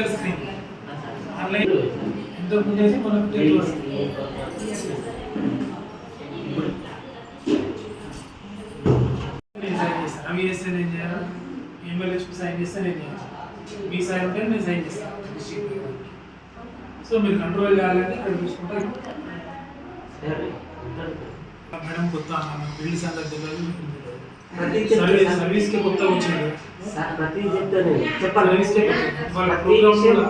Physical screen online ఇంతకు ముందు అయితే మనకు వస్తుంది. అవి చేస్తే నేను చేయాలి ఎమ్మెల్యేస్కి సైన్ చేస్తే నేను చేయాలి మీ సైన్ ఉంటే నేను సైన్ చేస్తాను. సో మీరు కంట్రోల్ చేయాలంటే ఇక్కడ చూసుకుంటే మేడం కొత్త అన్న బిల్డ్ సంగతి తెలియదు ప్రతి సర్వీస్. సర్వీస్కి కొత్త వచ్చింది ప్రతి చెప్తాను చెప్పాలి. వాళ్ళ ప్రోగ్రామ్ కూడా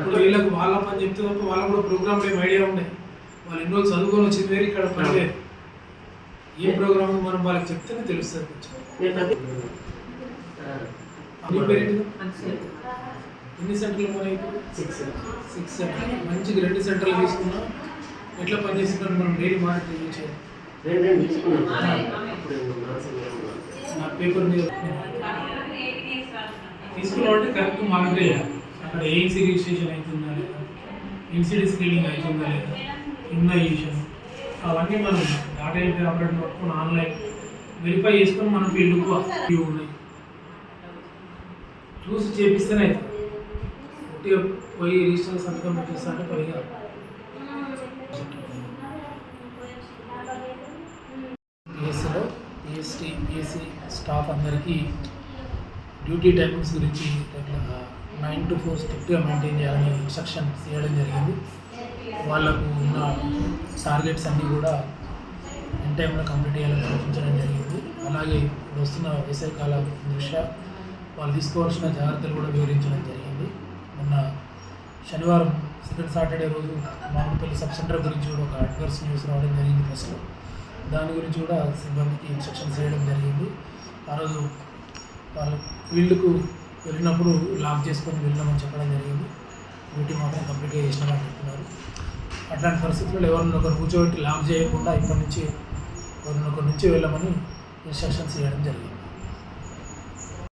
ఇప్పుడు వీళ్ళకి వాళ్ళ పని చెప్తే తప్ప వాళ్ళకు కూడా ప్రోగ్రామ్ ఏం ఐడియా ఉండే. వాళ్ళు ఎన్నో చదువుకొని వచ్చింది వేరు ఇక్కడ పని ఏ ప్రోగ్రామ్ మనం వాళ్ళకి చెప్తేనే తెలుస్తుంది మీ పేరు? ఎన్ని సెంటర్లు మన ఇప్పుడు సిక్స్ సిక్స్ సెంటర్ మంచిగా రెండు సెంటర్లు తీసుకున్నా ఎట్లా పని చేస్తున్నారు మనం డైలీ మానిటర్ చేయాలి నా పేపర్ మీద. తీసుకున్నామంటే కరెక్ట్ మానిటర్ చేయాలి అక్కడ ఏఎన్సీ రిజిస్ట్రేషన్ అవుతుందా లేదా? ఎన్సీడీ స్క్రీనింగ్ అవుతుందా లేదా? ఉందా ఈ విషయం. అవన్నీ మనం డాటా ఎంట్రీ ఆపరేటర్ పట్టుకుని ఆన్లైన్ వెరిఫై చేసుకొని మనం ఫీల్డ్కు ఉన్నాయి. చూసి చేపిస్తేనే అవుతుంది పోయి రిజిస్టర్ సంతకం పెట్టేస్తా అంటే పని ఎస్టీ బీఎస్సీ స్టాఫ్ అందరికీ డ్యూటీ టైమింగ్స్ గురించి నైన్ టు ఫోర్ స్ట్రిక్ట్గా మెయింటైన్ చేయాలని ఇన్స్ట్రక్షన్ చేయడం జరిగింది. వాళ్ళకు ఉన్న టార్గెట్స్ అన్నీ కూడా ఇన్ టైంలో కంప్లీట్ చేయాలని సూచించడం జరిగింది. అలాగే వస్తున్న వేసవి కాలం దృష్ట్యా వాళ్ళు తీసుకోవాల్సిన జాగ్రత్తలు కూడా వివరించడం జరిగింది. మొన్న శనివారం సెకండ్ సాటర్డే రోజు మామిడిపల్లి సబ్ సెంటర్ గురించి కూడా ఒక అడ్వర్స్ న్యూస్ రావడం జరిగింది ప్రెస్లో దాని గురించి కూడా సిబ్బందికి ఇన్స్ట్రక్షన్స్ చేయడం జరిగింది. ఆ రోజు వాళ్ళు ఫీల్డ్కు వెళ్ళినప్పుడు లాక్ చేసుకొని వెళ్ళామని చెప్పడం జరిగింది. డ్యూటీ మాత్రం కంప్లీట్గా చేసినామని చెప్తున్నారు. అట్లాంటి పరిస్థితుల్లో ఎవరినొకరు ఒకరు కూర్చోబెట్టి లాక్ చేయకుండా ఇప్పటి నుంచి ఎవరినొకరి నుంచి వెళ్ళమని ఇన్స్ట్రక్షన్స్ చేయడం జరిగింది.